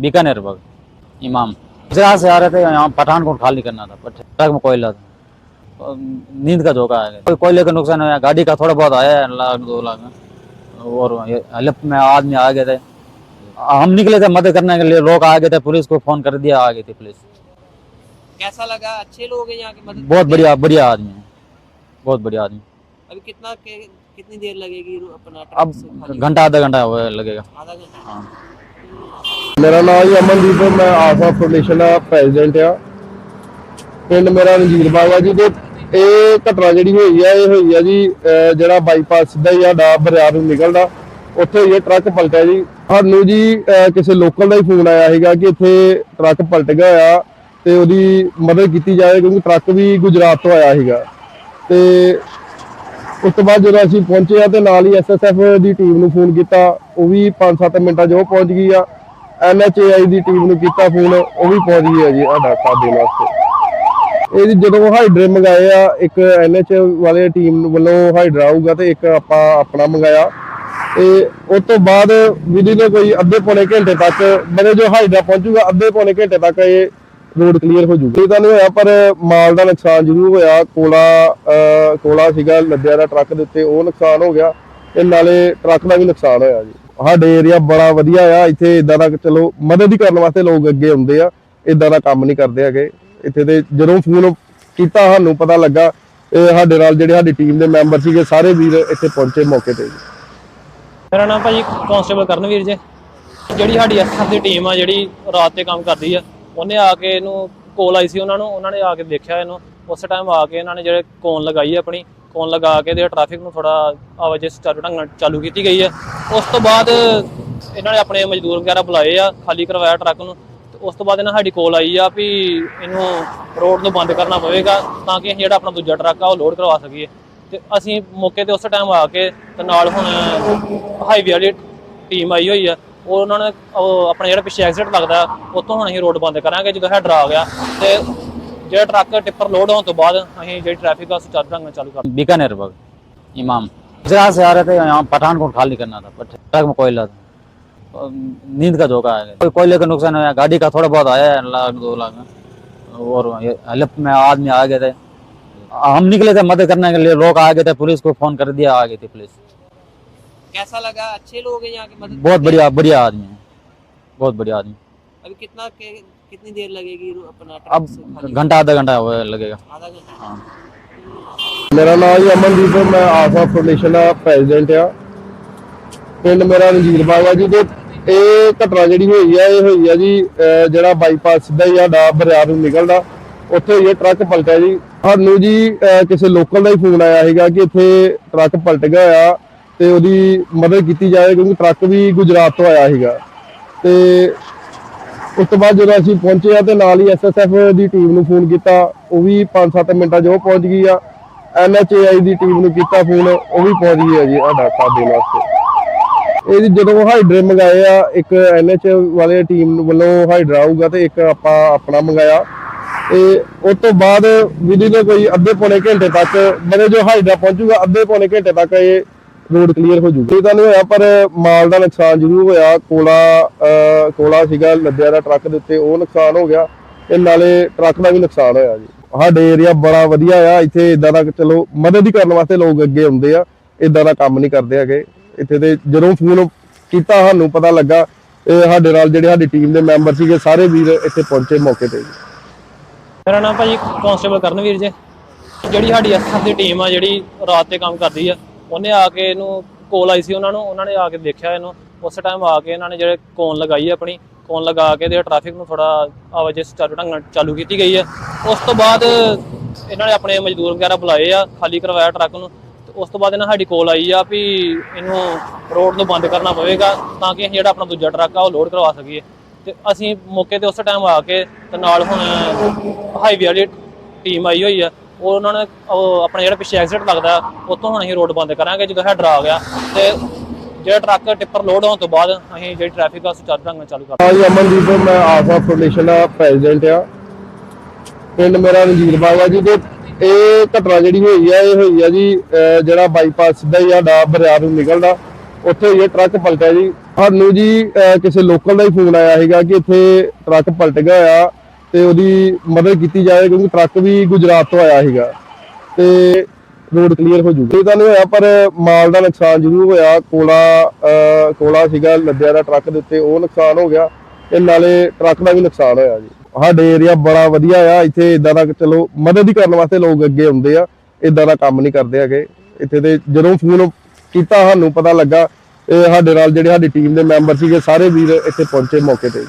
बीकानेर बाग इमाम। गुजरात से आ रहे थे यहाँ पठानकोट खाली करना था ट्रक में कोयला था। नींद का आ गया कोई कोयले का नुकसान हुआ गाड़ी का थोड़ा बहुत आया है लाख दो लाख। में और हेल्प में आदमी आ गए थे। हम निकले थे मदद करने के लिए लोग आ गए थे पुलिस को फ़ोन कर दिया आ गई थी पुलिस। कैसा लगा? अच्छे लोग हैं यहाँ के मदद बहुत बढ़िया बढ़िया आदमी है। बहुत बढ़िया आदमी। अभी कितना के, कितनी देर लगेगी अपना अब घंटा आधा घंटा लगेगा। आधा घंटा। हाँ। ਮੇਰਾ ਨਾਮ ਜੀ ਅਮਨਦੀਪ, ਮੈਂ ਆਸਾ ਫਾਊਂਡੇਸ਼ਨ ਦਾ ਪ੍ਰੈਜ਼ੀਡੈਂਟ ਆ। ਪਿੰਡ ਮੇਰਾ ਰਣਜੀਤ ਬਾਗ ਜੀ ਤੇ ਇਹ ਘਟਨਾ ਜਿਹੜੀ ਹੋਈ ਆ, ਇਹ ਹੋਈ ਆ ਜੀ ਜਿਹੜਾ ਬਾਈਪਾਸ ਸਿੱਧਾ ਹੀ ਸਾਡਾ ਬਰਿਆਰ ਨੂੰ ਨਿਕਲਦਾ। ਉੱਥੇ ਇਹ ਟਰੱਕ ਪਲਟਿਆ ਜੀ। ਸਾਨੂੰ ਜੀ ਕਿਸੇ ਲੋਕਲ ਦਾ ਹੀ ਫੋਨ ਆਇਆ ਸੀਗਾ ਕਿ ਇੱਥੇ ਟਰੱਕ ਪਲਟ ਗਿਆ ਆ ਤੇ ਉਹਦੀ ਮਦਦ ਕੀਤੀ ਜਾਵੇ ਕਿਉਂਕਿ ਟਰੱਕ ਵੀ ਗੁਜਰਾਤ ਤੋਂ ਆਇਆ ਸੀਗਾ। ਤੇ ਉਸ ਤੋਂ ਬਾਅਦ ਜਦੋਂ ਅਸੀਂ ਪਹੁੰਚੇ ਆ ਤੇ ਨਾਲ ਹੀ ਐਸਐਸਐਫ ਦੀ ਟੀਮ ਨੂੰ ਫੋਨ ਕੀਤਾ। ਉਹ ਵੀ 5-7 ਮਿੰਟਾਂ 'ਚ ਉਹ ਪਹੁੰਚ ਗਈ ਆ। ਐਨਐਚਏਆਈ ਦੀ ਟੀਮ ਨੂੰ ਕੀਤਾ ਫੋਨ, ਉਹ ਵੀ ਪਹੁੰਚ ਗਈ ਆ ਜੀ ਸਾਡਾ ਸਾਥ ਦੇਣ ਵਾਸਤੇ। ਇਹ ਜਦੋਂ ਹਾਈਡਰੇ ਮੰਗਾਏ ਆ, ਇੱਕ ਐਨਐਚ ਵਾਲੇ ਟੀਮ ਵੱਲੋਂ ਹਾਈਡਰਾ ਆਊਗਾ ਤੇ ਇੱਕ ਆਪਾਂ ਆਪਣਾ ਮੰਗਾਇਆ। ਤੇ ਉਸ ਤੋਂ ਬਾਅਦ ਵਿਧੀ ਨੇ ਕੋਈ ਅੱਧੇ ਪੌਣੇ ਘੰਟੇ ਤੱਕ ਮੇਰੇ ਜੋ ਹਾਈਡਰਾ ਪਹੁੰਚੂਗਾ, ਅੱਧੇ ਪੌਣੇ ਘੰਟੇ ਤੱਕ ਇਹ ਰੋਡ ਕਲੀਅਰ ਹੋ ਜੂਗੀ। ਤਾਂ ਨਹੀਂ ਹੋਇਆ, ਪਰ ਮਾਲ ਦਾ ਨੁਕਸਾਨ ਜ਼ਰੂਰ ਹੋਇਆ। ਕੋਲਾ ਕੋਲਾ ਸੀਗਾ, ਲੱਦਿਆ ਦਾ ਟਰੱਕ ਦੇ ਉੱਤੇ, ਉਹ ਨੁਕਸਾਨ ਹੋ ਗਿਆ ਤੇ ਨਾਲੇ ਟਰੱਕ ਦਾ ਵੀ ਨੁਕਸਾਨ ਹੋਇਆ ਜੀ। ਸਾਡੇ ਏਰੀਆ ਬੜਾ ਵਧੀਆ ਆ, ਇੱਥੇ ਇਦਾਂ ਦਾ ਚਲੋ ਮਦਦ ਹੀ ਕਰਨ ਵਾਸਤੇ ਲੋਕ ਅੱਗੇ ਆਉਂਦੇ ਆ ਇਦਾਂ ਦਾ ਕੰਮ ਨਹੀਂ ਕਰਦੇ ਹੈਗੇ। ਇੱਥੇ ਤੇ ਜਦੋਂ ਫੋਨ ਕੀਤਾ ਸਾਨੂੰ, ਪਤਾ ਲੱਗਾ ਸਾਡੇ ਨਾਲ ਜਿਹੜੇ ਸਾਡੀ ਟੀਮ ਦੇ ਮੈਂਬਰ ਸੀਗੇ, ਸਾਰੇ ਵੀਰ ਇੱਥੇ ਪਹੁੰਚੇ ਮੌਕੇ ਤੇ। ਮੇਰਾ ਨਾਮ ਭਾਜੀ ਕਾਂਸਟੇਬਲ ਕਰਨਵੀਰ ਜੇ। ਜਿਹੜੀ ਸਾਡੀ ਐਸਐਫ ਦੀ ਟੀਮ ਆ, ਜਿਹੜੀ ਰਾਤ ਤੇ ਕੰਮ ਕਰਦੀ ਆ, ਉਹਨੇ ਆ ਕੇ ਇਹਨੂੰ ਕੋਲ ਆਈ ਸੀ ਉਹਨਾਂ ਨੂੰ, ਉਹਨਾਂ ਨੇ ਆ ਕੇ ਦੇਖਿਆ ਇਹਨੂੰ। ਉਸ ਟਾਈਮ ਆ ਕੇ ਇਹਨਾਂ ਨੇ ਜਿਹੜੇ ਕੋਨ ਲਗਾਈ ਆਪਣੀ ਕੋਨ ਲਗਾ ਕੇ ਤੇ ਟ੍ਰੈਫਿਕ ਨੂੰ ਥੋੜਾ ਆਵਾਜਾਈ ਚਾਲੂ ਢੰਗ ਨਾਲ ਚਾਲੂ ਕੀਤੀ ਗਈ ਹੈ। ਉਸ ਤੋਂ ਬਾਅਦ ਇਹਨਾਂ ਨੇ ਆਪਣੇ ਮਜ਼ਦੂਰ ਵਗੈਰਾ ਬੁਲਾਏ ਆ, ਖਾਲੀ ਕਰਵਾਇਆ ਟਰੱਕ ਨੂੰ। ਤੇ ਉਸ ਤੋਂ ਬਾਅਦ ਇਹਨਾਂ ਸਾਡੀ ਕੋਲ ਆਈ ਆ ਵੀ ਇਹਨੂੰ ਰੋਡ ਨੂੰ ਬੰਦ ਕਰਨਾ ਪਵੇਗਾ ਤਾਂ ਕਿ ਅਸੀਂ ਜਿਹੜਾ ਆਪਣਾ ਦੂਜਾ ਟਰੱਕ ਆ ਉਹ ਲੋਡ ਕਰਵਾ ਸਕੀਏ। ਤੇ ਅਸੀਂ ਮੌਕੇ ਤੇ ਉਸ ਟਾਈਮ ਆ ਕੇ ਤੇ ਨਾਲ ਹੁਣ ਹਾਈਵੇ ਵਾਲੀ ਟੀਮ ਆਈ ਹੋਈ ਆ। ਉਹ ਉਹਨਾਂ ਨੇ, ਉਹ ਆਪਣਾ ਜਿਹੜਾ ਪਿੱਛੇ ਐਕਸੀਡੈਂਟ ਲੱਗਦਾ, ਉੱਥੋਂ ਹੁਣ ਅਸੀਂ ਰੋਡ ਬੰਦ ਕਰਾਂਗੇ, ਜਦੋਂ ਹੈਡਰ ਆ ਗਿਆ। ਤੇ ਜਿਹੜਾ ਟਰੱਕ ਟਿੱਪਰ ਲੋਡ ਹੋਣ ਤੋਂ ਬਾਅਦ ਅਸੀਂ ਜਿਹੜੀ ਟ੍ਰੈਫਿਕ ਆ ਸੁਚਾਰੂ ਢੰਗ ਨਾਲ ਚਾਲੂ ਕਰ बीकानेर बाग इमाम गुजरात से आ रहे थे यहाँ पठानकोट खाली करना था पर ट्रक में कोयला था और नींद का झोंका आ गया कोई कोयले का नुकसान हुआ गाड़ी का थोड़ा बहुत आया है लाख दो लाख में और ये हेल्प में आदमी आ गए थे हम निकले थे मदद करने के लिए लोग आ गए थे पुलिस को फोन कर दिया आ गई थी पुलिस कैसा लगा अच्छे लोग हैं यहाँ के मदद बहुत बढ़िया बढ़िया आदमी है बहुत बढ़िया आदमी अभी कितना के, कितनी देर लगेगी रो- अपना ट्रक अब से खाली- घंटा आधा घंटा हुआ लगेगा आधा घंटा हाँ ਮੇਰਾ ਨਾਮ ਜੀ ਅਮਨਦੀਪ ਮੈਂ ਆਸਾ ਫਾਊਂਡੇਸ਼ਨ ਦਾ ਪ੍ਰੈਜ਼ੀਡੈਂਟ ਆ ਪਿੰਡ ਮੇਰਾ ਰਣਜੀਤ ਬਾਗ ਆ ਜੀ ਤੇ ਇਹ ਘਟਨਾ ਜਿਹੜੀ ਹੋਈ ਆ ਇਹ ਹੋਈ ਆ ਜੀ ਅਹ ਜਿਹੜਾ ਬਾਈਪਾਸ ਸਿੱਧਾ ਹੀ ਸਾਡਾ ਬਰਿਆਰ ਨੂੰ ਨਿਕਲਦਾ ਉੱਥੇ ਇਹ ਟਰੱਕ ਪਲਟਿਆ ਜੀ ਸਾਨੂੰ ਜੀ ਅਹ ਕਿਸੇ ਲੋਕਲ ਦਾ ਹੀ ਫੋਨ ਆਇਆ ਸੀਗਾ ਕਿ ਇੱਥੇ ਟਰੱਕ ਪਲਟ ਗਿਆ ਆ ਤੇ ਉਹਦੀ ਮਦਦ ਕੀਤੀ ਜਾਵੇ ਕਿਉਂਕਿ ਟਰੱਕ ਵੀ ਗੁਜਰਾਤ ਤੋਂ ਆਇਆ ਸੀਗਾ ਤੇ ਉਸ ਤੋਂ ਬਾਅਦ ਜਦੋਂ ਅਸੀਂ ਪਹੁੰਚੇ ਆ ਤੇ ਨਾਲ ਹੀ ਐਸਐਸਐਫ ਦੀ ਟੀਮ ਨੂੰ ਫੋਨ ਕੀਤਾ, ਉਹ ਵੀ 5-7 ਮਿੰਟਾਂ 'ਚ ਉਹ ਪਹੁੰਚ ਗਈ ਆ। ਐਨਐਚਏਆਈ ਦੀ ਟੀਮ ਨੂੰ ਕੀਤਾ ਫੋਨ, ਉਹ ਵੀ ਪਹੁੰਚ ਗਈ ਆ ਜੀ ਸਾਡਾ ਸਾਥ ਦੇਣ ਵਾਸਤੇ ਇਹ ਜਦੋਂ ਹਾਈਡਰੇ ਮੰਗਾਏ ਆ, ਇੱਕ ਐਨਐਚ ਵਾਲੇ ਟੀਮ ਵੱਲੋਂ ਹਾਈਡਰਾ ਆਊਗਾ ਤੇ ਇੱਕ ਆਪਾਂ ਆਪਣਾ ਮੰਗਾਇਆ। ਤੇ ਉਸ ਤੋਂ ਬਾਅਦ ਵਿਧੀ ਨੇ ਕੋਈ ਅੱਧੇ ਪੌਣੇ ਘੰਟੇ ਤੱਕ ਮੇਰੇ ਜੋ ਹਾਈਡਰਾ ਪਹੁੰਚੂਗਾ, ਅੱਧੇ ਪੌਣੇ ਘੰਟੇ ਤੱਕ ਇਹ ਰੋਡ ਕਲੀਅਰ ਹੋ ਜੂਗਾ। ਇਹ ਤਾਂ ਨਹੀਂ ਹੋਇਆ ਪਰ ਮਾਲ ਦਾ ਨੁਕਸਾਨ ਜ਼ਰੂਰ ਹੋਇਆ। ਕੋਲਾ ਅਹ, ਕੋਲਾ ਸੀਗਾ ਲੱਦਿਆ ਦਾ ਟਰੱਕ ਦੇ ਉੱਤੇ ਉਹ ਨੁਕਸਾਨ ਹੋ ਗਿਆ। ਤੇ ਨਾਲੇ ਟਰੱਕ ਦਾ ਵੀ ਨੁਕਸਾਨ ਹੋਇਆ ਜੀ। ਸਾਡੇ ਏਰੀਆ ਬੜਾ ਵਧੀਆ ਆ ਇੱਥੇ ਇਦਾਂ ਦਾ ਚਲੋ ਮਦਦ ਹੀ ਕਰਨ ਵਾਸਤੇ ਲੋਕ ਅੱਗੇ ਆਉਂਦੇ ਆ ਇਦਾਂ ਦਾ ਕੰਮ ਨਹੀਂ ਕਰਦੇ ਹੈਗੇ। ਇੱਥੇ ਤੇ ਜਦੋਂ ਫੋਨ ਕੀਤਾ ਸਾਨੂੰ ਪਤਾ ਲੱਗਾ ਇਹ ਸਾਡੇ ਨਾਲ ਜਿਹੜੇ ਸਾਡੀ ਟੀਮ ਦੇ ਮੈਂਬਰ ਸੀਗੇ ਸਾਰੇ ਵੀਰ ਇੱਥੇ ਪਹੁੰਚੇ ਮੌਕੇ ਤੇ ਜੀ। ਮੇਰਾ ਨਾਮ ਭਾਜੀ ਕਾਂਸਟੇਬਲ ਕਰਨਵੀਰ ਜੇ। ਜਿਹੜੀ ਸਾਡੀ ਐਸਐਫ ਦੀ ਟੀਮ ਆ ਜਿਹੜੀ ਰਾਤ ਤੇ ਕੰਮ ਕਰਦੀ ਆ ਉਹਨੇ ਆ ਕੇ ਇਹਨੂੰ ਕੋਲ ਆਈ ਸੀ ਉਹਨਾਂ ਨੂੰ, ਉਹਨਾਂ ਨੇ ਆ ਕੇ ਦੇਖਿਆ ਇਹਨੂੰ। ਉਸ ਟਾਈਮ ਆ ਕੇ ਇਹਨਾਂ ਨੇ ਜਿਹੜੇ ਕੋਨ ਲਗਾਈ ਆ ਆਪਣੀ ਕੋਨ ਲਗਾ ਕੇ ਤੇ ਟ੍ਰੈਫਿਕ ਨੂੰ ਥੋੜਾ ਆਵਾਜਾਈ ਚਾਲੂ ਢੰਗ ਨਾਲ ਚਾਲੂ ਕੀਤੀ ਗਈ ਹੈ ਉਸ ਤੋਂ ਬਾਅਦ ਇਹਨਾਂ ਨੇ ਆਪਣੇ ਮਜ਼ਦੂਰ ਵਗੈਰਾ ਬੁਲਾਏ ਆ, ਖਾਲੀ ਕਰਵਾਇਆ ਟਰੱਕ ਨੂੰ। ਤੇ ਉਸ ਤੋਂ ਬਾਅਦ ਇਹਨਾਂ ਸਾਡੀ ਕੋਲ ਆਈ ਆ ਵੀ ਇਹਨੂੰ ਰੋਡ ਨੂੰ ਬੰਦ ਕਰਨਾ ਪਵੇਗਾ ਤਾਂ ਕਿ ਅਸੀਂ ਜਿਹੜਾ ਆਪਣਾ ਦੂਜਾ ਟਰੱਕ ਆ ਉਹ ਲੋਡ ਕਰਵਾ ਸਕੀਏ। ਤੇ ਅਸੀਂ ਮੌਕੇ ਤੇ ਉਸ ਟਾਈਮ ਆ ਕੇ ਤੇ ਨਾਲ ਹੁਣ ਹਾਈਵੇ ਵਾਲੀ ਟੀਮ ਆਈ ਹੋਈ ਆ। ਉਹ ਉਹਨਾਂ ਨੇ ਆਪਣਾ ਜਿਹੜਾ ਪਿੱਛੇ ਐਕਸੀਡੈਂਟ ਲੱਗਦਾ, ਉੱਥੋਂ ਹੁਣ ਅਸੀਂ ਰੋਡ ਬੰਦ ਕਰਾਂਗੇ, ਜਦੋਂ ਹੈਡਰ ਆ ਗਿਆ। ਤੇ ਜਿਹੜਾ ਟਰੱਕ ਟਿੱਪਰ ਲੋਡ ਹੋਣ ਤੋਂ ਬਾਅਦ ਅਸੀਂ ਜਿਹੜੀ ਟ੍ਰੈਫਿਕ ਆ ਸੁਚਾਰੂ ਢੰਗ ਨਾਲ ਚਾਲੂ ਕਰ ਹਾਂ ਜੀ, ਅਮਨਦੀਪ, ਮੈਂ ਆਸਾ ਫਾਊਂਡੇਸ਼ਨ ਦਾ ਪ੍ਰੈਜ਼ੀਡੈਂਟ ਆ। ਪਿੰਡ ਮੇਰਾ ਰਣਜੀਤ ਬਾਗ ਆ ਜੀ, ਤੇ ਇਹ ਘਟਨਾ ਜਿਹੜੀ ਹੋਈ ਆ, ਇਹ ਹੋਈ ਆ ਜੀ ਜਿਹੜਾ ਬਾਈਪਾਸ ਸਿੱਧਾ ਹੀ ਸਾਡਾ ਬਰਿਆਰ ਨੂੰ ਨਿਕਲਦਾ। ਉੱਥੇ ਇਹ ਟਰੱਕ ਪਲਟਿਆ ਜੀ। ਸਾਨੂੰ ਜੀ ਕਿਸੇ ਲੋਕਲ ਦਾ ਹੀ ਫੋਨ ਆਇਆ ਸੀਗਾ ਕਿ ਇੱਥੇ ਟਰੱਕ ਪਲਟ ਗਿਆ ਆ ਤੇ ਉਹਦੀ ਮਦਦ ਕੀਤੀ ਜਾਵੇ ਕਿਉਂਕਿ ਟਰੱਕ ਵੀ ਗੁਜਰਾਤ ਤੋਂ ਆਇਆ ਸੀਗਾ ਤੇ ਰੋਡ ਕਲੀਅਰ ਹੋ ਜੂਗਾ। ਇਹ ਤਾਂ ਨਹੀਂ ਹੋਇਆ, ਪਰ ਮਾਲ ਦਾ ਨੁਕਸਾਨ ਜ਼ਰੂਰ ਹੋਇਆ। ਕੋਲਾ ਕੋਲਾ ਸੀਗਾ, ਲੱਦਿਆ ਦਾ ਟਰੱਕ ਦੇ ਉੱਤੇ, ਉਹ ਨੁਕਸਾਨ ਹੋ ਗਿਆ ਤੇ ਨਾਲੇ ਟਰੱਕ ਦਾ ਵੀ ਨੁਕਸਾਨ ਹੋਇਆ ਜੀ। ਸਾਡੇ ਏਰੀਆ ਬੜਾ ਵਧੀਆ ਆ, ਇੱਥੇ ਇਦਾਂ ਦਾ ਚਲੋ ਮਦਦ ਹੀ ਕਰਨ ਵਾਸਤੇ ਲੋਕ ਅੱਗੇ ਆਉਂਦੇ ਆ ਇਦਾਂ ਦਾ ਕੰਮ ਨਹੀਂ ਕਰਦੇ ਹੈਗੇ। ਇੱਥੇ ਤੇ ਜਦੋਂ ਫੋਨ ਕੀਤਾ ਸਾਨੂੰ, ਪਤਾ ਲੱਗਾ, ਇਹ ਸਾਡੇ ਨਾਲ ਜਿਹੜੇ ਸਾਡੀ ਟੀਮ ਦੇ ਮੈਂਬਰ ਸੀਗੇ, ਸਾਰੇ ਵੀਰ ਇੱਥੇ ਪਹੁੰਚੇ ਮੌਕੇ ਤੇ।